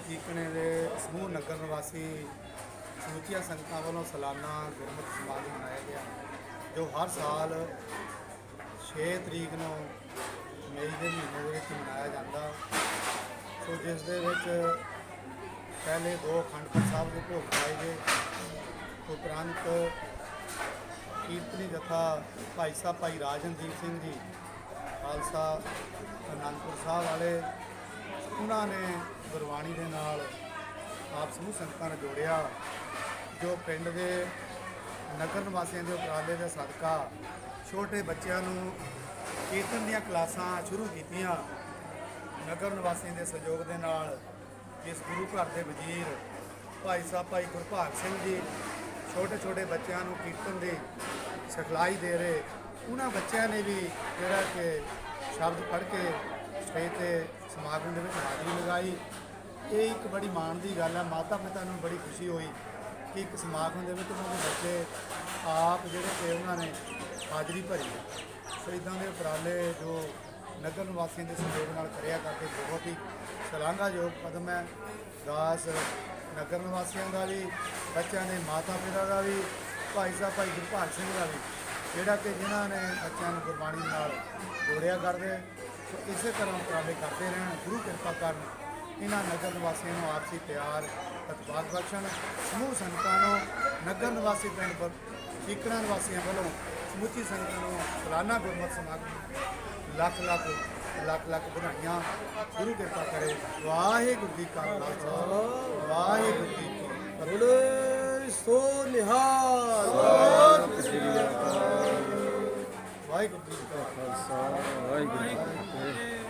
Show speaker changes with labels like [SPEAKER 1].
[SPEAKER 1] ਚੀਕਣੇ ਦੇ ਸਮੂਹ ਨਗਰ ਨਿਵਾਸੀ ਸਮੁੱਚੀਆਂ ਸੰਗਤਾਂ ਵੱਲੋਂ ਸਾਲਾਨਾ ਗੁਰਮਤਿ ਸਮਾਗਮ ਮਨਾਇਆ ਗਿਆ, ਜੋ ਹਰ ਸਾਲ 6 ਤਰੀਕ ਨੂੰ ਮਈ ਦੇ ਮਹੀਨੇ ਦੇ ਵਿੱਚ ਮਨਾਇਆ ਜਾਂਦਾ। ਸੋ ਜਿਸ ਦੇ ਵਿੱਚ ਪਹਿਲੇ ਦੋ ਅਖੰਡ ਸਾਹਿਬ ਦੇ ਭੋਗ ਪਾਏ ਗਏ, ਉਪਰੰਤ ਕੀਰਤਨੀ ਜਥਾ ਭਾਈ ਸਾਹਿਬ ਭਾਈ ਰਾਜਨਦੀਪ ਸਿੰਘ ਜੀ, ਖਾਲਸਾ ਅਨੰਦਪੁਰ ਸਾਹਿਬ ਵਾਲੇ ਉਹਨਾਂ ਨੇ ਗੁਰਬਾਣੀ ਦੇ ਨਾਲ ਆਪ ਸਮੂਹ ਸੰਗਤਾਂ ਨੂੰ ਜੋੜਿਆ, ਜੋ ਪਿੰਡ ਦੇ ਨਗਰ ਨਿਵਾਸੀਆਂ ਦੇ ਉਪਰਾਲੇ ਦੇ ਸਦਕਾ ਛੋਟੇ ਬੱਚਿਆਂ ਨੂੰ ਕੀਰਤਨ ਦੀਆਂ ਕਲਾਸਾਂ ਸ਼ੁਰੂ ਕੀਤੀਆਂ। ਨਗਰ ਨਿਵਾਸੀਆਂ ਦੇ ਸਹਿਯੋਗ ਦੇ ਨਾਲ ਇਸ ਗੁਰੂ ਘਰ ਦੇ ਵਜ਼ੀਰ ਭਾਈ ਸਾਹਿਬ, ਭਾਈ ਗੁਰਭਾਗ ਸਿੰਘ ਜੀ ਛੋਟੇ ਛੋਟੇ ਬੱਚਿਆਂ ਨੂੰ ਕੀਰਤਨ ਦੀ ਸਿਖਲਾਈ ਦੇ ਰਹੇ। ਉਹਨਾਂ ਬੱਚਿਆਂ ਨੇ ਵੀ ਜਿਹੜਾ ਕਿ ਸ਼ਬਦ ਪੜ੍ਹ ਕੇ ਸਟੇਜ ਤੇ ਸਮਾਗਮ ਦੇ ਵਿੱਚ ਹਾਜ਼ਰੀ ਲਗਾਈ। ਇਹ ਇੱਕ ਬੜੀ ਮਾਣ ਦੀ ਗੱਲ ਹੈ। ਮਾਤਾ ਪਿਤਾ ਨੂੰ ਬੜੀ ਖੁਸ਼ੀ ਹੋਈ ਕਿ ਇੱਕ ਸਮਾਗਮ ਦੇ ਵਿੱਚ ਉਹਨਾਂ ਦੇ ਬੱਚੇ ਆਪ ਜਿਹੜੇ ਕਿ ਉਹਨਾਂ ਨੇ ਹਾਜ਼ਰੀ ਭਰੀ ਹੈ। ਸੋ ਇਦਾਂ ਦੇ ਉਪਰਾਲੇ ਜੋ ਨਗਰ ਨਿਵਾਸੀਆਂ ਦੇ ਸਹਿਯੋਗ ਨਾਲ ਕਰਿਆ ਕਰਕੇ ਬਹੁਤ ਹੀ ਸ਼ਲਾਘਾਯੋਗ ਕਦਮ ਹੈ। ਦਾਸ ਨਗਰ ਨਿਵਾਸੀਆਂ ਦਾ ਵੀ, ਬੱਚਿਆਂ ਦੇ ਮਾਤਾ ਪਿਤਾ ਦਾ ਵੀ, ਭਾਈ ਸਾਹਿਬ, ਭਾਈ ਗੁਰਪਾਲ ਸਿੰਘ ਦਾ ਵੀ, ਜਿਹੜਾ ਕਿ ਜਿਨ੍ਹਾਂ ਨੇ ਬੱਚਿਆਂ ਨੂੰ ਗੁਰਬਾਣੀ ਨਾਲ ਜੋੜਿਆ ਕਰਦੇ ਸੋ ਇਸੇ ਤਰ੍ਹਾਂ ਉਪਰਾਲੇ ਕਰਦੇ ਰਹਿਣ, ਗੁਰੂ ਕਿਰਪਾ ਕਰਨ, ਇਹਨਾਂ ਨਗਰ ਨਿਵਾਸੀਆਂ ਨੂੰ ਆਪਸੀ ਪਿਆਰ ਇਤਬਾਰ ਬਖਸ਼ਣ, ਸਮੂਹ ਸੰਗਤਾਂ ਨੂੰ, ਨਗਰ ਨਿਵਾਸੀ ਪਿੰਡ ਪਰ ਠੀਕਣਾ ਨਿਵਾਸੀਆਂ ਵੱਲੋਂ ਸਮੁੱਚੀ ਸੰਗਤ ਨੂੰ ਸਾਲਾਨਾ ਗੁਰਮਤਿ ਸਮਾਗਮ, ਲੱਖ ਲੱਖ ਲੱਖ ਲੱਖ ਵਧਾਈਆਂ, ਗੁਰੂ ਕਿਰਪਾ ਕਰੇ। ਵਾਹਿਗੁਰੂ ਜੀ ਕਾ ਖਾਲਸਾ, ਵਾਹਿਗੁਰੂ ਜੀ ਕੀ ਫਤਿਹ।
[SPEAKER 2] ਸੋ ਨਿਹਾਲ।
[SPEAKER 1] ਵਾਹਿਗੁਰੂ ਜੀ ਕਾ ਖਾਲਸਾ
[SPEAKER 2] ਵਾਹਿਗੁਰੂ ਜੀ ਕੀ ਫਤਿਹ